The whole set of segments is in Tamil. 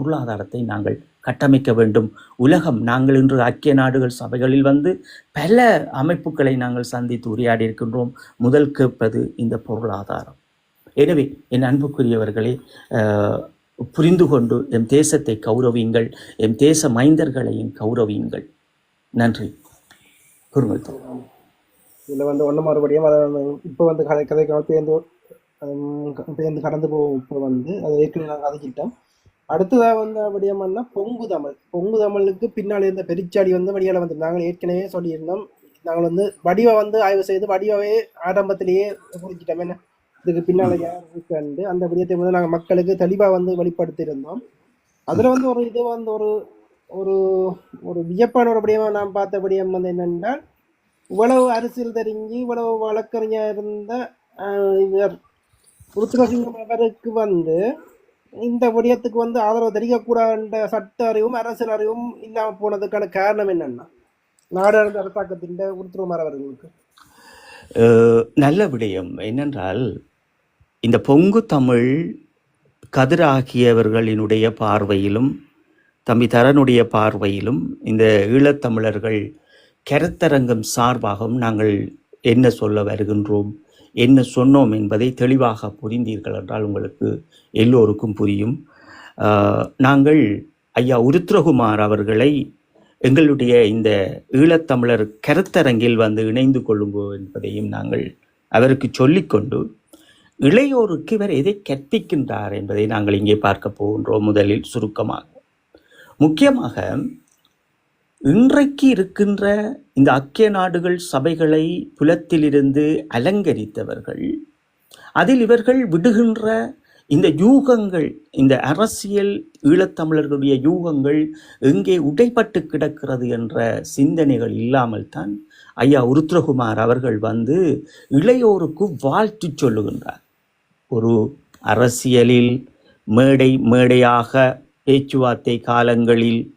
பொருளாதாரத்தை நாங்கள் கட்டமைக்க வேண்டும். உலகம் நாங்கள் இன்று ஐக்கிய நாடுகள் சபைகளில் வந்து பல அமைப்புகளை நாங்கள் சந்தித்து உரையாடி இருக்கின்றோம் முதல் கேட்பது இந்த பொருளாதாரம். எனவே என் அன்புக்குரியவர்களே புரிந்து கொண்டு எம் தேசத்தை கௌரவியுங்கள் எம் தேச மைந்தர்களையும் கௌரவியுங்கள். நன்றி. குருமல் இதில் வந்து ஒன்று மறுபடியும் அதை இப்போ வந்து கதை கதை பேருந்து பேருந்து கடந்து போகும். இப்போ வந்து அதை ஏற்கனவே நாங்கள் கதைக்கிட்டோம் அடுத்ததாக வந்து அப்படியம்னா பொங்கு தமிழ். பொங்கு தமிழுக்கு பின்னால் இருந்த பெரிச்சாடி வந்து வடியால் வந்து நாங்கள் ஏற்கனவே சொல்லியிருந்தோம். நாங்கள் வந்து வடிவை வந்து ஆய்வு செய்து வடிவாவே ஆரம்பத்திலேயே குறிச்சிட்டோம் என்ன? இதுக்கு பின்னால் யார் இருக்காண்டு அந்த விடயத்தை வந்து நாங்கள் மக்களுக்கு தெளிவாக வந்து வெளிப்படுத்தியிருந்தோம். அதில் வந்து ஒரு இது வந்து ஒரு ஒரு ஒரு வியப்பான ஒரு விடயமா நான் பார்த்த விடயம் வந்து என்னென்றால் இவ்வளவு அரசியல் தெரிஞ்சு இவ்வளவு வழக்கறிஞர் இருந்த இவர் ருத்ரசிங்கம் அவருக்கு வந்து இந்த விடயத்துக்கு வந்து ஆதரவு தெரிவிக்கக்கூடாத சட்ட அறிவும் அரசியல் அறிவும் இல்லாம போனதுக்கான காரணம் என்னன்னா நாடு அரசாங்கத்தின் உருத்துருமார் அவர்களுக்கு நல்ல விடயம் என்னென்றால் இந்த பொங்கு தமிழ் கதிராகியவர்களினுடைய பார்வையிலும் தம்பி தரனுடைய பார்வையிலும் இந்த ஈழத்தமிழர்கள் கருத்தரங்கம் சார்பாகவும் நாங்கள் என்ன சொல்ல வருகின்றோம்? என்ன சொன்னோம் என்பதை தெளிவாக புரிந்தீர்கள் என்றால் உங்களுக்கு எல்லோருக்கும் புரியும். நாங்கள் ஐயா உருத்ரகுமார் அவர்களை எங்களுடைய இந்த ஈழத்தமிழர் கருத்தரங்கில் வந்து இணைந்து கொள்ளும்போ என்பதையும் நாங்கள் அவருக்கு சொல்லிக்கொண்டு இளையோருக்கு இவர் எதை கற்பிக்கின்றார் என்பதை நாங்கள் இங்கே பார்க்க போகின்றோம் முதலில் சுருக்கமாக. முக்கியமாக இன்றைக்கு இருக்கின்ற இந்த அக்கிய நாடுகள் சபைகளை புலத்திலிருந்து அலங்கரித்தவர்கள் அதில் இவர்கள் விடுகின்ற இந்த யூகங்கள் இந்த அரசியல் ஈழத்தமிழர்களுடைய யூகங்கள் எங்கே உடைப்பட்டு கிடக்கிறது என்ற சிந்தனைகள் இல்லாமல் தான் ஐயா உருத்ரகுமார் அவர்கள் வந்து இளையோருக்கு வாழ்த்து சொல்லுகின்றார். ஒரு அரசியலில் மேடை மேடையாக பேச்சுவார்த்தை காலங்களில்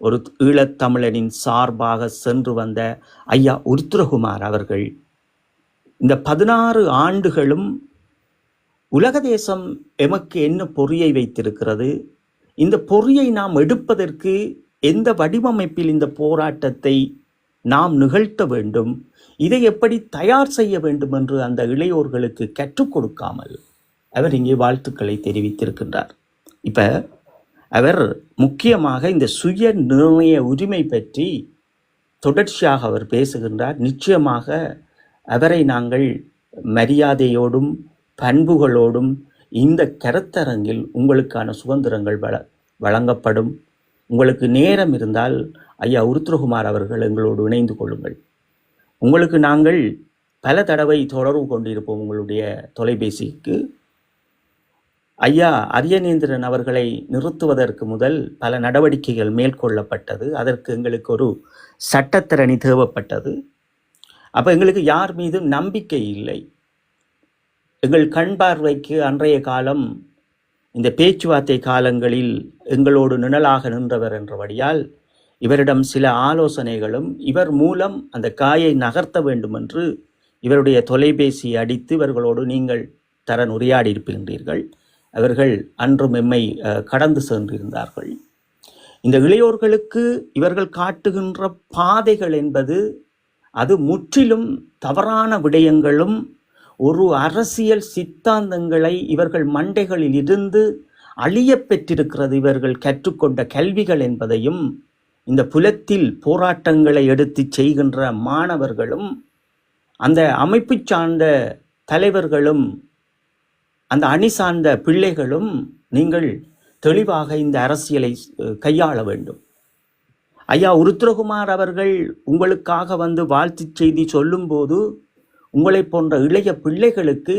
ஒரு ஈழத்தமிழனின் சார்பாக சென்று வந்த ஐயா உருத்ரகுமார் அவர்கள் இந்த பதினாறு ஆண்டுகளும் உலக தேசம் எமக்கு என்ன பொறியை வைத்திருக்கிறது? இந்த பொறியை நாம் எடுப்பதற்கு எந்த வடிவமைப்பில் இந்த போராட்டத்தை நாம் நிகழ்த்த வேண்டும்? இதை எப்படி தயார் செய்ய வேண்டும் என்று அந்த இளையோர்களுக்கு கற்றுக் கொடுக்காமல் அவர் இங்கே வாழ்த்துக்களை தெரிவித்திருக்கின்றார். இப்போ அவர் முக்கியமாக இந்த சுய நிர்ணய உரிமை பற்றி தொடர்ச்சியாக அவர் பேசுகின்றார். நிச்சயமாக அவரை நாங்கள் மரியாதையோடும் பண்புகளோடும் இந்த கருத்தரங்கில் உங்களுக்கான சுதந்திரங்கள் வள வழங்கப்படும். உங்களுக்கு நேரம் இருந்தால் ஐயா உருத்ரகுமார் அவர்கள் எங்களோடு இணைந்து கொள்ளுங்கள். உங்களுக்கு நாங்கள் பல தடவை தொடர்பு கொண்டிருப்போம் உங்களுடைய தொலைபேசிக்கு. ஐயா அரியநேந்திரன் அவர்களை நிறுத்துவதற்கு முதல் பல நடவடிக்கைகள் மேற்கொள்ளப்பட்டது. அதற்கு எங்களுக்கு ஒரு சட்டத்திரணி தேவைப்பட்டது. அப்போ எங்களுக்கு யார் மீதும் நம்பிக்கை இல்லை. எங்கள் கண் பார்வைக்கு அன்றைய காலம் இந்த பேச்சுவார்த்தை காலங்களில் எங்களோடு நிழலாக நின்றவர் என்றபடியால் இவரிடம் சில ஆலோசனைகளும் இவர் மூலம் அந்த காயை நகர்த்த வேண்டும் என்று இவருடைய தொலைபேசி அடித்து இவர்களோடு நீங்கள் தரன் உரையாடி இருக்கின்றீர்கள் அவர்கள் அன்றும் எம்மை கடந்து சென்றிருந்தார்கள். இந்த இளையோர்களுக்கு இவர்கள் காட்டுகின்ற பாதைகள் என்பது அது முற்றிலும் தவறான விடயங்களும் ஒரு அரசியல் சித்தாந்தங்களை இவர்கள் மண்டைகளில் இருந்து அழிய பெற்றிருக்கிறது இவர்கள் கற்றுக்கொண்ட கல்விகள் என்பதையும் இந்த புலத்தில் போராட்டங்களை எடுத்து செய்கின்ற மாணவர்களும் அந்த அமைப்பு சார்ந்த தலைவர்களும் அந்த அணி சார்ந்த பிள்ளைகளும் நீங்கள் தெளிவாக இந்த அரசியலை கையாள வேண்டும். ஐயா உருத்ரகுமார் அவர்கள் உங்களுக்காக வந்து வாழ்த்துச் செய்தி சொல்லும்போது உங்களைப் போன்ற இளைய பிள்ளைகளுக்கு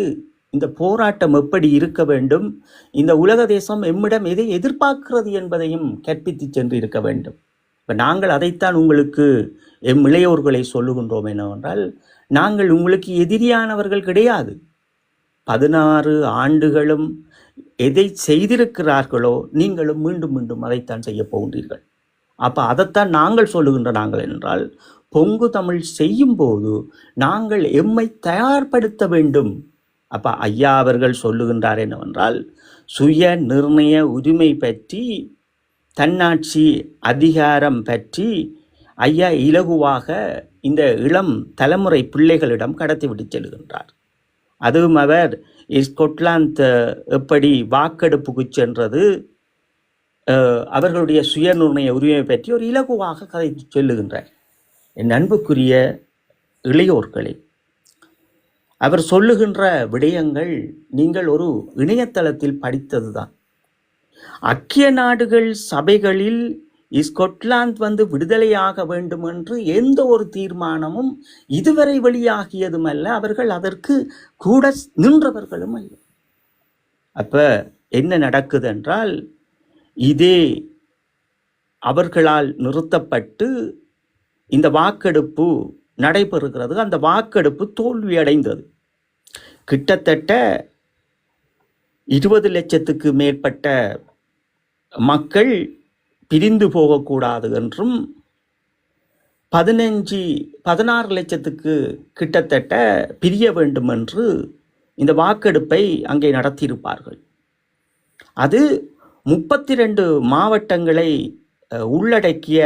இந்த போராட்டம் எப்படி இருக்க வேண்டும் இந்த உலக தேசம் எம்மிடம் எதை எதிர்பார்க்கிறது என்பதையும் கற்பித்து சென்று இருக்க வேண்டும். இப்போ நாங்கள் அதைத்தான் உங்களுக்கு எம் இளையோர்களை சொல்லுகின்றோம் என்னவென்றால் நாங்கள் உங்களுக்கு எதிரியானவர்கள் கிடையாது. பதினாறு ஆண்டுகளும் எதை செய்திருக்கிறார்களோ நீங்களும் மீண்டும் மீண்டும் அதைத்தான் செய்ய போகின்றீர்கள். அப்போ அதைத்தான் நாங்கள் சொல்லுகின்ற நாங்கள் என்றால் பொங்கு தமிழ் செய்யும்போது நாங்கள் எம்மை தயார்படுத்த வேண்டும். அப்போ ஐயா அவர்கள் சொல்லுகின்றார் என்னவென்றால் சுய நிர்ணய உரிமை பற்றி தன்னாட்சி அதிகாரம் பற்றி ஐயா இலகுவாக இந்த இளம் தலைமுறை பிள்ளைகளிடம் கடத்திவிட்டு செல்கின்றார். அதுவும் அவர் ஸ்கொட்லாந்து எப்படி வாக்கெடுப்புக்கு சென்றது அவர்களுடைய அவர்களுடைய சுயநிர்ணய உரிமை பற்றி ஒரு இலகுவாக கதை சொல்லுகின்றார். என் அன்புக்குரிய இளையோர்களே அவர் சொல்லுகின்ற விடயங்கள் நீங்கள் ஒரு இணையதளத்தில் படித்ததுதான். அக்கிய நாடுகள் சபைகளில் ஸ்கொட்லாந்து வந்து விடுதலையாக வேண்டும் என்று எந்த ஒரு தீர்மானமும் இதுவரை வெளியாகியதும் அல்ல. அவர்கள் அதற்கு கூட நின்றவர்களும் அல்ல. அப்ப என்ன நடக்குது என்றால் இதே அவர்களால் நிறுத்தப்பட்டு இந்த வாக்கெடுப்பு நடைபெறுகிறது. அந்த வாக்கெடுப்பு தோல்வியடைந்தது கிட்டத்தட்ட இருபது லட்சத்துக்கு மேற்பட்ட மக்கள் பிரிந்து போகக்கூடாது என்றும் பதினஞ்சு பதினாறு லட்சத்துக்கு கிட்டத்தட்ட பிரிய வேண்டும் என்று இந்த வாக்கெடுப்பை அங்கே நடத்தியிருப்பார்கள். அது முப்பத்தி ரெண்டு மாவட்டங்களை உள்ளடக்கிய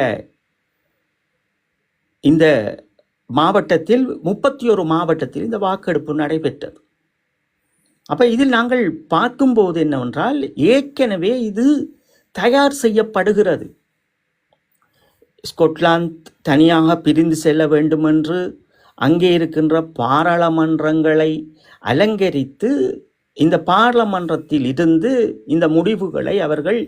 இந்த மாவட்டத்தில் முப்பத்தி ஒரு மாவட்டத்தில் இந்த வாக்கெடுப்பு நடைபெற்றது. அப்போ இதில் நாங்கள் பார்க்கும்போது என்னவென்றால் ஏற்கனவே இது தயார் செய்யப்படுகிறது. ஸ்கொட்லாந்து தனியாக பிரிந்து செல்ல வேண்டுமென்று அங்கே இருக்கின்ற பாராளுமன்றங்களை அலங்கரித்து இந்த பாராளுமன்றத்தில் இருந்து இந்த முடிவுகளை அவர்கள்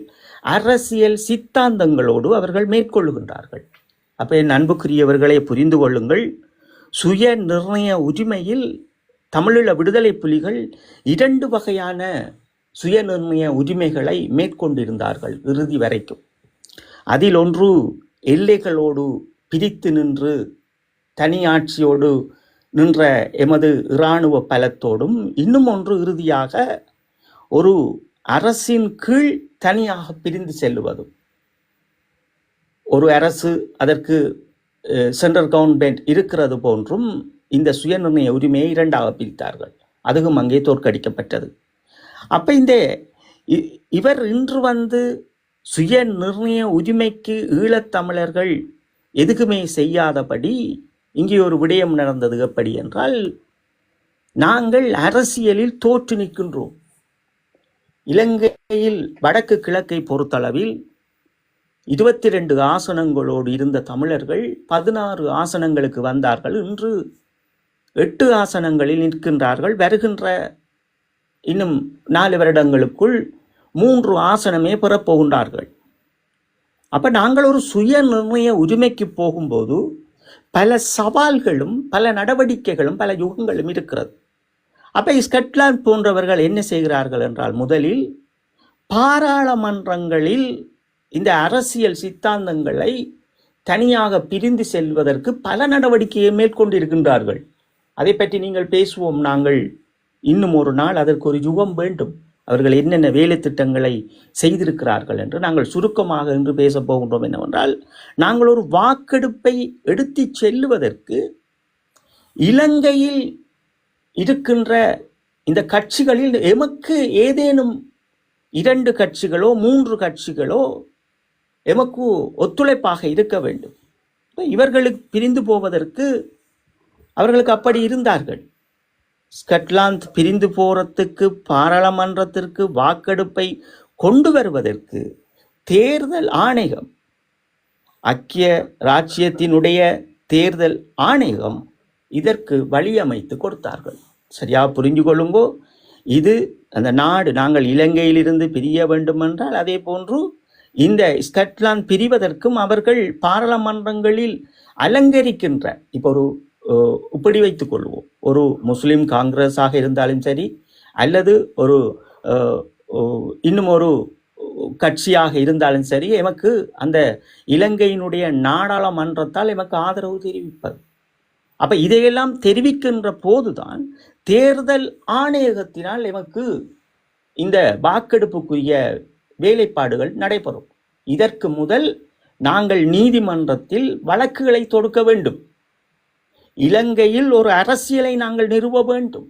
அரசியல் சித்தாந்தங்களோடு அவர்கள் மேற்கொள்ளுகின்றார்கள். அப்போ என் அன்புக்குரியவர்களை புரிந்து கொள்ளுங்கள். சுய நிர்ணய உரிமையில் தமிழீழ விடுதலை புலிகள் இரண்டு வகையான சுயநிர்ணய உரிமைகளை மேற்கொண்டிருந்தார்கள் இறுதி வரைக்கும். அதில் ஒன்று எல்லைகளோடு பிரித்து நின்று தனியாட்சியோடு நின்ற எமது இராணுவ பலத்தோடும் இன்னும் ஒன்று இறுதியாக ஒரு அரசின் கீழ் தனியாக பிரிந்து செல்லுவதும். ஒரு அரசு அதற்கு சென்ட்ரல் கவர்மெண்ட் இருக்கிறது போன்றும் இந்த சுயநிர்ணய உரிமையை இரண்டாக பிரித்தார்கள். அதுவும் அங்கே தோற்கடிக்கப்பட்டது. அப்போ இந்த இ- இவர் இன்று வந்து சுய நிர்ணய உரிமைக்கு ஈழத்தமிழர்கள் எதுக்குமே செய்யாதபடி இங்கே ஒரு விடயம் நடந்தது எப்படி என்றால் நாங்கள் அரசியலில் தோற்று நிற்கின்றோம். இலங்கையில் வடக்கு கிழக்கை பொறுத்தளவில் இருபத்தி ரெண்டு ஆசனங்களோடு இருந்த தமிழர்கள் பதினாறு ஆசனங்களுக்கு வந்தார்கள். இன்று எட்டு ஆசனங்களில் நிற்கின்றார்கள். வருகின்ற இன்னும் நாலு வருடங்களுக்குள் மூன்று ஆசனமே பெறப்போகின்றார்கள். அப்போ நாங்கள் ஒரு சுய நிர்ணய உரிமைக்கு போகும்போது பல சவால்களும் பல நடவடிக்கைகளும் பல யுகங்களும் இருக்கிறது. அப்போ ஸ்கட்லாந்து போன்றவர்கள் என்ன செய்கிறார்கள் என்றால் முதலில் பாராளுமன்றங்களில் இந்த அரசியல் சித்தாந்தங்களை தனியாக பிரிந்து செல்வதற்கு பல நடவடிக்கையை மேற்கொண்டிருக்கின்றார்கள். அதை பற்றி நீங்கள் பேசுவோம் நாங்கள். இன்னும் ஒரு நாள் அதற்கு ஒரு யுகம் வேண்டும். அவர்கள் என்னென்ன வேலை திட்டங்களை செய்திருக்கிறார்கள் என்று நாங்கள் சுருக்கமாக இன்று பேசப் போகின்றோம் என்னவென்றால் நாங்கள் ஒரு வாக்கெடுப்பை எடுத்துச் செல்லுவதற்கு இலங்கையில் இருக்கின்ற இந்த கட்சிகளில் எமக்கு ஏதேனும் இரண்டு கட்சிகளோ மூன்று கட்சிகளோ எமக்கு ஒத்துழைப்பாக இருக்க வேண்டும். இவர்களுக்கு பிரிந்து போவதற்கு அவர்களுக்கு அப்படி இருந்தார்கள். ஸ்கட்லாந்து பிரிந்து போகிறதுக்கு பாராளுமன்றத்திற்கு வாக்கெடுப்பை கொண்டு வருவதற்கு தேர்தல் ஆணையம் ஐக்கிய ராச்சியத்தினுடைய தேர்தல் ஆணையம் இதற்கு வழியமைத்து கொடுத்தார்கள். சரியா புரிஞ்சு கொள்ளுங்கோ இது அந்த நாடு நாங்கள் இலங்கையிலிருந்து பிரிய வேண்டுமென்றால் அதே போன்று இந்த ஸ்கட்லாந்து பிரிவதற்கும் அவர்கள் பாராளுமன்றங்களில் அலங்கரிக்கின்ற இப்போ ஒரு இப்படி வைத்துக் கொள்வோம். ஒரு முஸ்லீம் காங்கிரஸாக இருந்தாலும் சரி அல்லது ஒரு இன்னும் ஒரு கட்சியாக இருந்தாலும் சரி எமக்கு அந்த இலங்கையினுடைய நாடாளுமன்றத்தால் எமக்கு ஆதரவு தெரிவிப்பது. அப்ப இதையெல்லாம் தெரிவிக்கின்ற போதுதான் தேர்தல் ஆணையகத்தினால் எமக்கு இந்த வாக்கெடுப்புக்குரிய வேலைப்பாடுகள் நடைபெறும். இதற்கு முதல் நாங்கள் நீதிமன்றத்தில் வழக்குகளை தொடுக்க வேண்டும். இலங்கையில் ஒரு அரசியலை நாங்கள் நிறுவ வேண்டும்.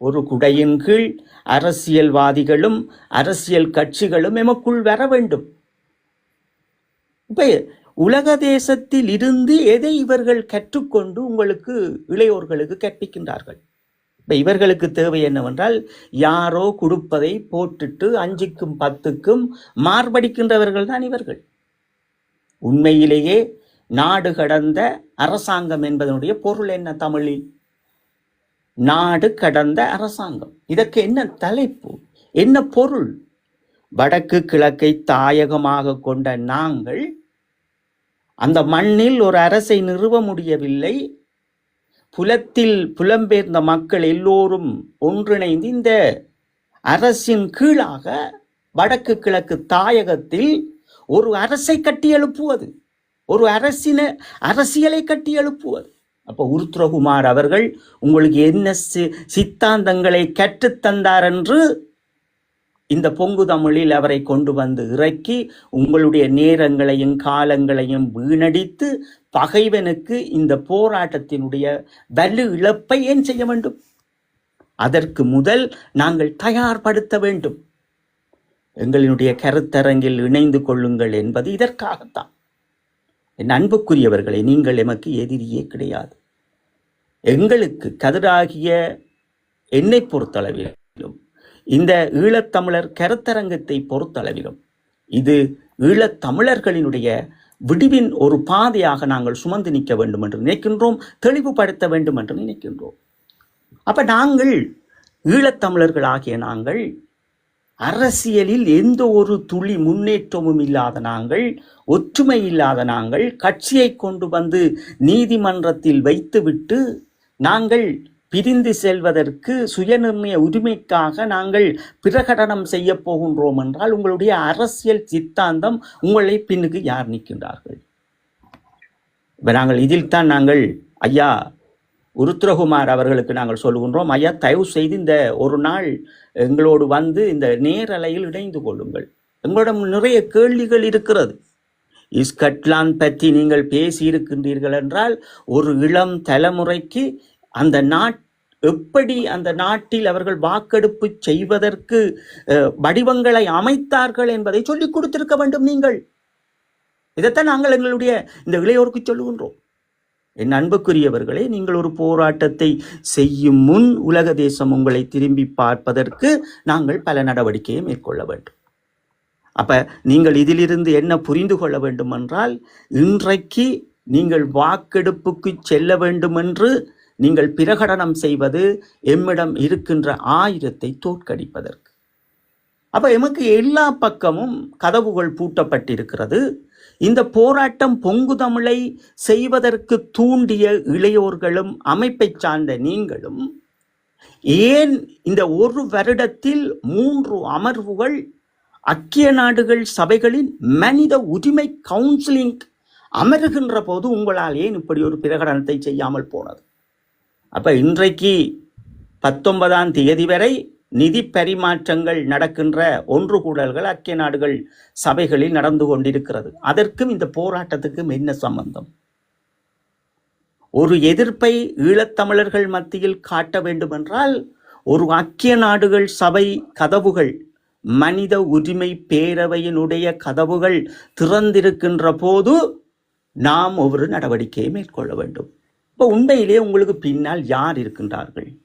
ஒரு குடையின் கீழ் அரசியல்வாதிகளும் அரசியல் கட்சிகளும் எமக்குள் வர வேண்டும். இப்ப உலக தேசத்தில் இருந்து எதை இவர்கள் கற்றுக்கொண்டு உங்களுக்கு இளையோர்களுக்கு கற்பிக்கின்றார்கள்? இப்ப இவர்களுக்கு தேவை என்னவென்றால் யாரோ கொடுப்பதை போட்டுட்டு அஞ்சுக்கும் பத்துக்கும் மார்படிக்கின்றவர்கள் தான் இவர்கள். உண்மையிலேயே நாடு கடந்த அரசாங்கம் என்பதனுடைய பொருள் என்ன தமிழில்? நாடு கடந்த அரசாங்கம். இதற்கு என்ன தலைப்பு? என்ன பொருள்? வடக்கு கிழக்கை தாயகமாக கொண்ட நாங்கள் அந்த மண்ணில் ஒரு அரசை நிறுவ முடியவில்லை. புலத்தில் புலம்பெயர்ந்த மக்கள் எல்லோரும் ஒன்றிணைந்து இந்த அரசின் கீழாக வடக்கு கிழக்கு தாயகத்தில் ஒரு அரசை கட்டி எழுப்புவது. ஒரு அரசின அரசியலை கட்டி எழுப்புவது. அப்போ உருத்ரகுமார் அவர்கள் உங்களுக்கு என்ன சி- சித்தாந்தங்களை கற்றுத்தந்தார் என்று இந்த பொங்கு தமிழில் அவரை கொண்டு வந்து இறக்கி உங்களுடைய நேரங்களையும் காலங்களையும் வீணடித்து பகைவனுக்கு இந்த போராட்டத்தினுடைய வலு இழப்பை ஏன் செய்ய வேண்டும்? அதற்கு முதல் நாங்கள் தயார்படுத்த வேண்டும். எங்களினுடைய கருத்தரங்கில் இணைந்து கொள்ளுங்கள் என்பது இதற்காகத்தான். என் அன்புக்குரியவர்களே நீங்கள் எமக்கு எதிரியே கிடையாது. எங்களுக்கு கதிராகிய என்னை பொறுத்தளவிலும் இந்த ஈழத்தமிழர் கருத்தரங்கத்தை பொறுத்தளவிலும் இது ஈழத்தமிழர்களினுடைய விடிவின் ஒரு பாதையாக நாங்கள் சுமந்து நிற்க வேண்டும் என்று நினைக்கின்றோம் தெளிவுபடுத்த வேண்டும் என்று நினைக்கின்றோம். அப்போ நாங்கள் ஈழத்தமிழர்களாகிய நாங்கள் அரசியலில் எந்த ஒரு துளி முன்னேற்றமும் இல்லாத நாங்கள் ஒற்றுமை இல்லாத நாங்கள் கட்சியை கொண்டு வந்து நீதிமன்றத்தில் வைத்துவிட்டு நாங்கள் பிரிந்து செல்வதற்கு சுயநிர்ணய உரிமைக்காக நாங்கள் பிரகடனம் செய்ய போகின்றோம் என்றால் உங்களுடைய அரசியல் சித்தாந்தம் உங்களை பின்னுக்கு யார் நிற்கின்றார்கள் இப்ப நாங்கள் இதில் தான் நாங்கள் ஐயா உருத்ரகுமார் அவர்களுக்கு நாங்கள் சொல்லுகின்றோம் ஐயா தயவு செய்து இந்த ஒரு நாள் எங்களோடு வந்து இந்த நேரலையில் இணைந்து கொள்ளுங்கள். எங்களிடம் நிறைய கேள்விகள் இருக்கிறது. இஸ்கட்லாந்து பற்றி நீங்கள் பேசி இருக்கின்றீர்கள் என்றால் ஒரு இளம் தலைமுறைக்கு அந்த நாட் எப்படி அந்த நாட்டில் அவர்கள் வாக்கெடுப்பு செய்வதற்கு வடிவங்களை அமைத்தார்கள் என்பதை சொல்லிக் கொடுத்திருக்க வேண்டும் நீங்கள். இதைத்தான் நாங்கள் எங்களுடைய இந்த இளையோருக்கு சொல்லுகின்றோம். என் அன்புக்குரியவர்களே நீங்கள் ஒரு போராட்டத்தை செய்யும் முன் உலக தேசம் உங்களை திரும்பி பார்ப்பதற்கு நாங்கள் பல நடவடிக்கையை மேற்கொள்ள வேண்டும். அப்போ நீங்கள் இதிலிருந்து என்ன புரிந்து கொள்ள வேண்டும் என்றால் இன்றைக்கு நீங்கள் வாக்கெடுப்புக்கு செல்ல வேண்டும் என்று நீங்கள் பிரகடனம் செய்வது எம்மிடம் இருக்கின்ற ஆயுதத்தை தோற்கடிப்பதற்கு. அப்போ எமக்கு எல்லா பக்கமும் கதவுகள் பூட்டப்பட்டிருக்கிறது. இந்த போராட்டம் பொங்கு தமிழை செய்வதற்கு தூண்டிய இளையோர்களும் அமைப்பை சார்ந்த நீங்களும் ஏன் இந்த ஒரு வருடத்தில் மூன்று அமர்வுகள் அக்கிய நாடுகள் சபைகளின் மனித உரிமை கவுன்சிலிங் அமருகின்ற போது உங்களால் ஏன் இப்படி ஒரு பிரகடனத்தை செய்யாமல் போனது? அப்ப இன்றைக்கு பத்தொன்பதாம் தேதி வரை நிதி பரிமாற்றங்கள் நடக்கின்ற ஒன்று கூடல்கள் ஐக்கிய நாடுகள் சபைகளில் நடந்து கொண்டிருக்கிறது. அதற்கும் இந்த போராட்டத்துக்கும் என்ன சம்பந்தம்? ஒரு எதிர்ப்பை ஈழத்தமிழர்கள் மத்தியில் காட்ட வேண்டுமென்றால் ஒரு ஐக்கிய நாடுகள் சபை கதவுகள் மனித உரிமை பேரவையினுடைய கதவுகள் திறந்திருக்கின்ற போது நாம் ஒவ்வொரு நடவடிக்கையை மேற்கொள்ள வேண்டும். இப்போ உண்மையிலே உங்களுக்கு பின்னால் யார் இருக்கின்றார்கள்?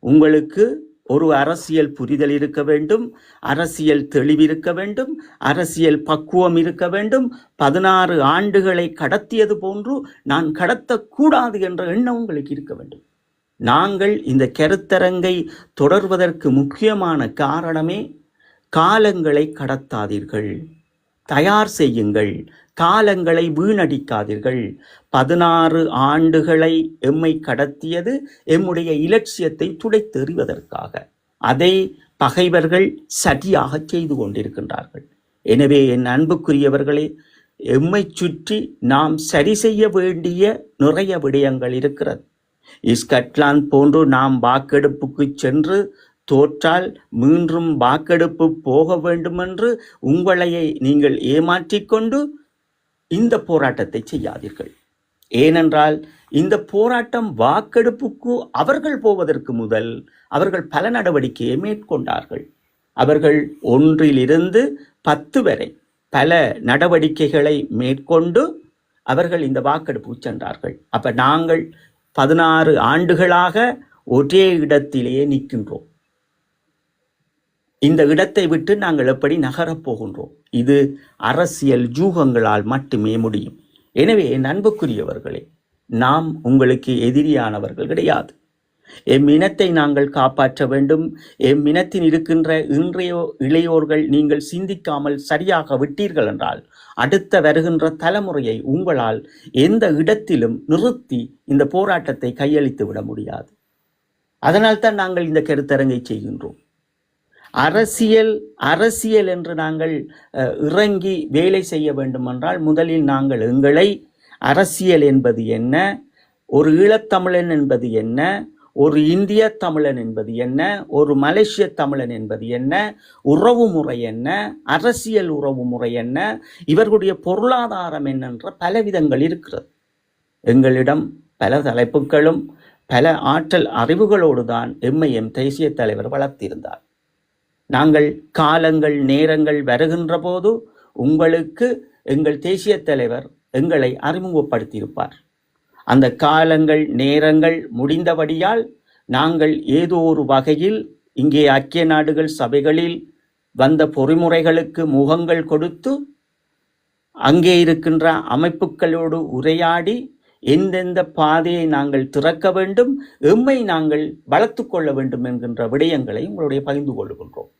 உங்களுக்கு ஒரு அரசியல் புரிதல் இருக்க வேண்டும் அரசியல் தெளிவு இருக்க வேண்டும் அரசியல் பக்குவம் இருக்க வேண்டும். பதினாறு ஆண்டுகளை கடத்தியது போன்று நான் கடத்தக்கூடாது என்ற எண்ணம் உங்களுக்கு இருக்க வேண்டும். நாங்கள் இந்த கருத்தரங்கை தொடர்வதற்கு முக்கியமான காரணமே காலங்களை கடத்தாதீர்கள். தயார் செய்யுங்கள். காலங்களை வீணடிக்காதீர்கள். பதினாறு ஆண்டுகளை எம்மை கடத்தியது எம்முடைய இலட்சியத்தை துடைத்தெறிவதற்காக. அதை பகைவர்கள் சரியாக செய்து கொண்டிருக்கின்றார்கள். எனவே என் அன்புக்குரியவர்களே எம்மை சுற்றி நாம் சரி செய்ய வேண்டிய நிறைய விடயங்கள் இருக்கிறது. ஸ்கட்லாந்து போன்று நாம் வாக்கெடுப்புக்கு சென்று தோற்றால் மீண்டும் வாக்கெடுப்பு போக வேண்டுமென்று உங்களையே நீங்கள் ஏமாற்றிக்கொண்டு இந்த போராட்டத்தை செய்யாதீர்கள். ஏனென்றால் இந்த போராட்டம் வாக்கெடுப்புக்கு அவர்கள் போவதற்கு முதல் அவர்கள் பல நடவடிக்கையை மேற்கொண்டார்கள். அவர்கள் ஒன்றிலிருந்து பத்து வரை பல நடவடிக்கைகளை மேற்கொண்டு அவர்கள் இந்த வாக்கெடுப்பு சென்றார்கள். அப்ப நாங்கள் பதினாறு ஆண்டுகளாக ஒரே இடத்திலேயே நிற்கின்றோம். இந்த இடத்தை விட்டு நாங்கள் எப்படி நகரப் போகின்றோம்? இது அரசியல் ஜூகங்களால் மட்டுமே முடியும். எனவே என் அன்புக்குரியவர்களே நாம் உங்களுக்கு எதிரியானவர்கள் கிடையாது. எம் இனத்தை நாங்கள் காப்பாற்ற வேண்டும். எம் இனத்தில் இருக்கின்ற இன்றைய இளையோர்கள் நீங்கள் சிந்திக்காமல் சரியாக விட்டீர்கள் என்றால் அடுத்த வருகின்ற தலைமுறையை உங்களால் எந்த இடத்திலும் நிறுத்தி இந்த போராட்டத்தை கையளித்து விட முடியாது. அதனால்தான் நாங்கள் இந்த கருத்தரங்கை செய்கின்றோம். அரசியல் அரசியல் என்று நாங்கள் இறங்கி வேலை செய்ய வேண்டுமென்றால் முதலில் நாங்கள் எங்களை அரசியல் என்பது என்ன ஒரு ஈழத்தமிழன் என்பது என்ன ஒரு இந்திய தமிழன் என்பது என்ன ஒரு மலேசிய தமிழன் என்பது என்ன உறவு முறை என்ன அரசியல் உறவு முறை என்ன இவர்களுடைய பொருளாதாரம் என்னென்ற பல விதங்கள் இருக்கிறது. எங்களிடம் பல தலைப்புகளும் பல ஆற்றல் அறிவுகளோடு தான் எம்ஐஎம் தேசிய தலைவர் வளர்த்திருந்தார். நாங்கள் காலங்கள் நேரங்கள் வருகின்ற போது உங்களுக்கு எங்கள் தேசிய தலைவர் எங்களை அறிமுகப்படுத்தியிருப்பார். அந்த காலங்கள் நேரங்கள் முடிந்தபடியால் நாங்கள் ஏதோ ஒரு வகையில் இங்கே ஐக்கிய நாடுகள் சபைகளில் வந்த பொறிமுறைகளுக்கு முகங்கள் கொடுத்து அங்கே இருக்கின்ற அமைப்புகளோடு உரையாடி எந்தெந்த பாதையை நாங்கள் திறக்க வேண்டும் எம்மை நாங்கள் வளர்த்துக் கொள்ள வேண்டும் என்கின்ற விடயங்களை உங்களுடைய பகிர்ந்து கொள்கின்றோம்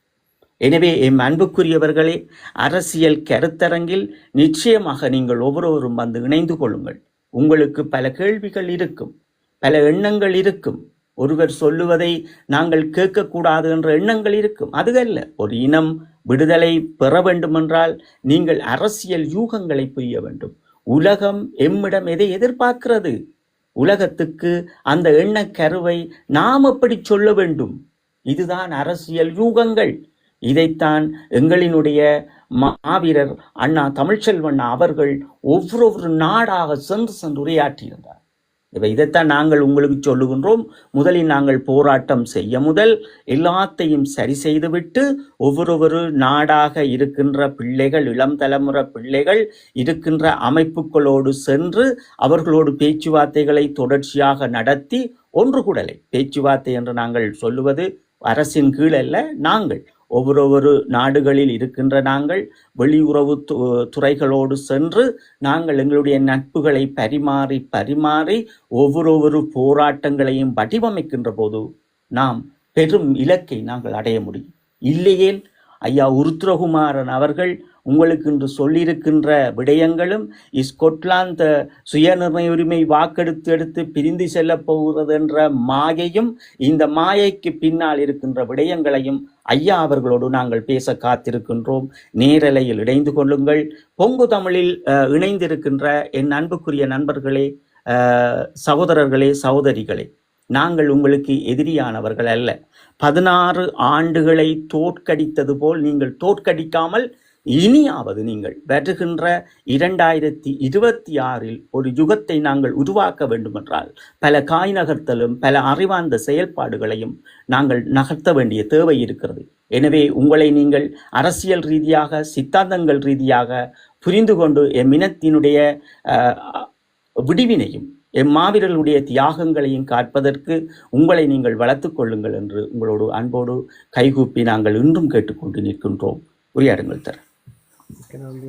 எனவே எம் அன்புக்குரியவர்களே அரசியல் கருத்தரங்கில் நிச்சயமாக நீங்கள் ஒவ்வொருவரும் வந்து இணைந்து கொள்ளுங்கள். உங்களுக்கு பல கேள்விகள் இருக்கும் பல எண்ணங்கள் இருக்கும். ஒருவர் சொல்லுவதை நாங்கள் கேட்கக்கூடாது என்ற எண்ணங்கள் இருக்கும். அதுகல்ல ஒரு இனம் விடுதலை பெற வேண்டுமென்றால் நீங்கள் அரசியல் யூகங்களை புரிய வேண்டும். உலகம் எம்மிடம் எதை எதிர்பார்க்கிறது? உலகத்துக்கு அந்த எண்ணக் கருவை நாம் எப்படி சொல்ல வேண்டும்? இதுதான் அரசியல் யூகங்கள். இதைத்தான் எங்களினுடைய மாவீரர் அண்ணா தமிழ்ச்செல்வண்ணா அவர்கள் ஒவ்வொரு நாடாக சென்று சென்று உரையாற்றியிருந்தார். இப்ப இதைத்தான் நாங்கள் உங்களுக்கு சொல்லுகின்றோம். முதலில் நாங்கள் போராட்டம் செய்ய முதல் எல்லாத்தையும் சரி செய்துவிட்டு ஒவ்வொரு நாடாக இருக்கின்ற பிள்ளைகள் இளம் தலைமுறை பிள்ளைகள் இருக்கின்ற அமைப்புகளோடு சென்று அவர்களோடு பேச்சுவார்த்தைகளை தொடர்ச்சியாக நடத்தி ஒன்று கூடலை. பேச்சுவார்த்தை என்று நாங்கள் சொல்லுவது அரசின் கீழல்ல நாங்கள். ஒவ்வொரு நாடுகளில் இருக்கின்ற நாங்கள் வெளியுறவு து- துறைகளோடு சென்று நாங்கள் எங்களுடைய நட்புகளை பரிமாறி பரிமாறி ஒவ்வொரு போராட்டங்களையும் வடிவமைக்கின்ற போது நாம் பெரும் இலக்கை நாங்கள் அடைய முடியும். இல்லையேல் ஐயா உருத்ரகுமாரன் அவர்கள் உங்களுக்கு இன்று சொல்லியிருக்கின்ற விடயங்களும் இஸ்கொட்லாந்து சுயநிர்ணய உரிமை வாக்கெடுத்து எடுத்து பிரிந்து செல்ல போகிறது என்ற மாயையும் இந்த மாயைக்கு பின்னால் இருக்கின்ற விடயங்களையும் ஐயா அவர்களோடு நாங்கள் பேச காத்திருக்கின்றோம். நேரலையில் இணைந்து கொள்ளுங்கள். பொங்கு தமிழில் இணைந்திருக்கின்ற என் அன்புக்குரிய நண்பர்களே சகோதரர்களே சகோதரிகளே நாங்கள் உங்களுக்கு எதிரியானவர்கள் அல்ல. பதினாறு ஆண்டுகளை தோற்கடித்தது போல் நீங்கள் தோற்கடிக்காமல் இனியாவது நீங்கள் வருகின்ற இரண்டாயிரத்தி இருபத்தி ஆறில் ஒரு யுகத்தை நாங்கள் உருவாக்க வேண்டுமென்றால் பல காய் நகர்த்தலும் பல அறிவார்ந்த செயல்பாடுகளையும் நாங்கள் நகர்த்த வேண்டிய தேவை இருக்கிறது. எனவே உங்களை நீங்கள் அரசியல் ரீதியாக சித்தாந்தங்கள் ரீதியாக புரிந்து கொண்டு எம் இனத்தினுடைய விடிவினையும் எம் மாவீரர்களுடைய தியாகங்களையும் காற்பதற்கு உங்களை நீங்கள் வளர்த்து கொள்ளுங்கள் என்று உங்களோடு அன்போடு கைகூப்பி நாங்கள் இன்றும் கேட்டுக்கொண்டு நிற்கின்றோம். உரையாடுங்கள் தர. ஓகே, நான் வந்து